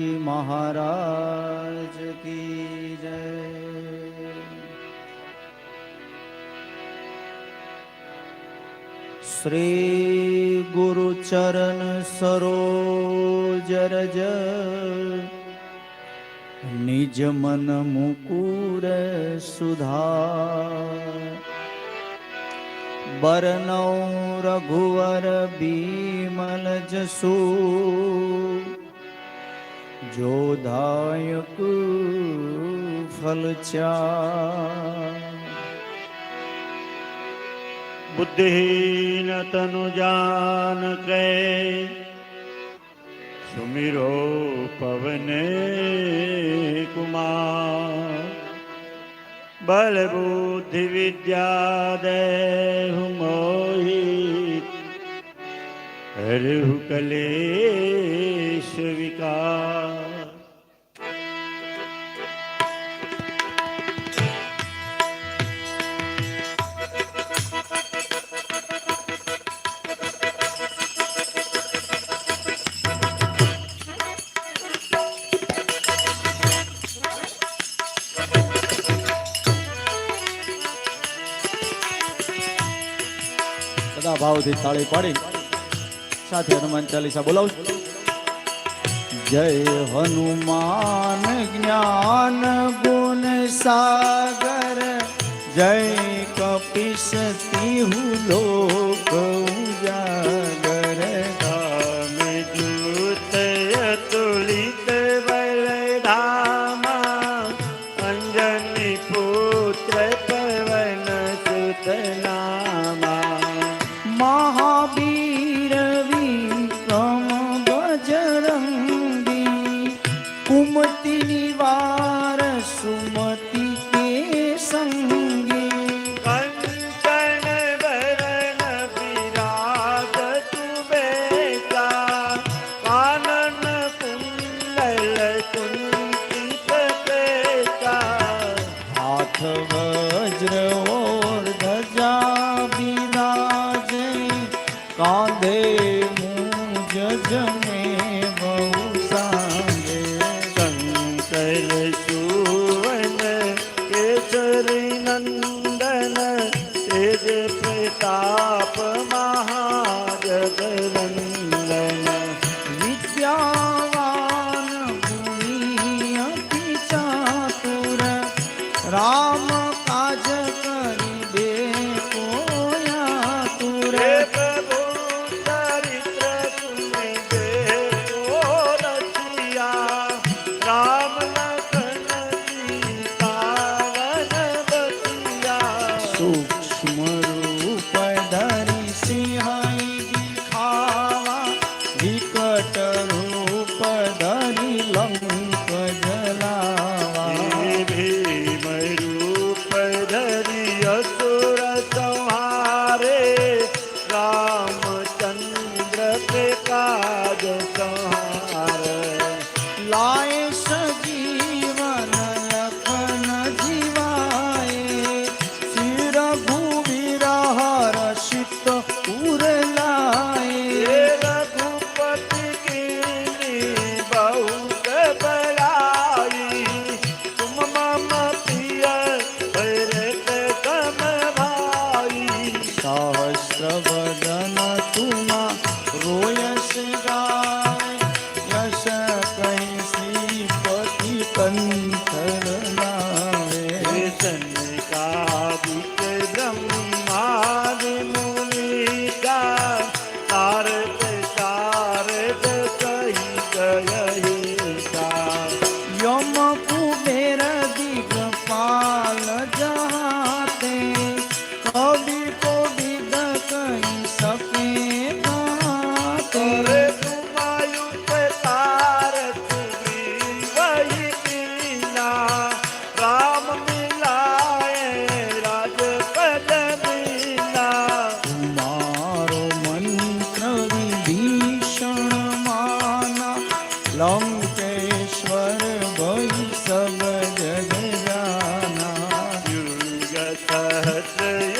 મહારાજ કી જય શ્રી ગુરુચરણ સરોજ રજ નિજ મન મુકુર સુધા બરનૌ રઘુવર બીમલ જસુ જોધાયક ફલચા બુદ્ધિહીન તનુ જાન કે સુમિરો પવને કુમાર બલ બુદ્ધિ વિદ્યા દેહ મોહી હરહુ કલેશ વિકાર સદા ભાવથી તાળી પાડી સાથે હનુમાન ચાલીસા બોલાવું જય હનુમાન જ્ઞાન ગુણ સાગર, જય કપિશ તિહુ લોક ઉજાગર. ધામ જૂત અતુલિત વલધામા, અંજની પુત્ર राजा Jai Jai yeah.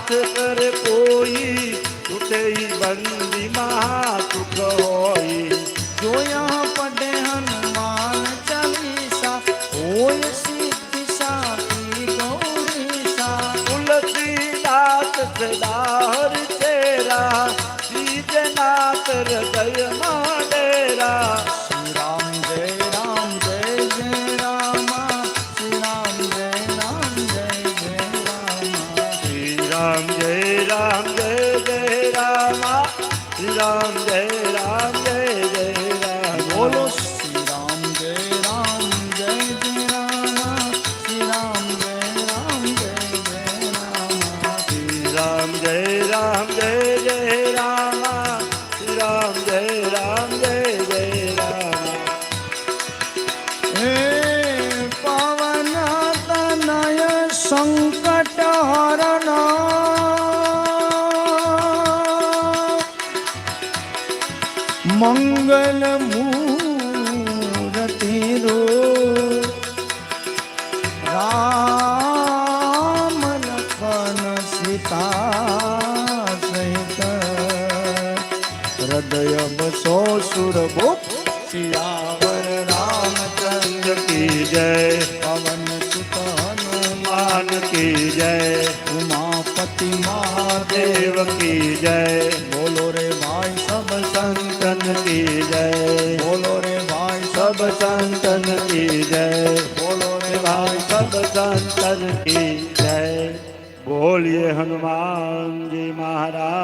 હાથ પર કોઈ તૂટે બંદી મહા સુખ હોય જોયા 这个三月 રામ લખન સીતા સહિત. હૃદય બસો સુર ભૂપ શિયાવર રામચંદ્ર કી જય. પવન સુત હનુમાન કી જય. ઉમાપતિ મહાદેવ કી જય. બોલીએ હનુમાનજી મહારાજ.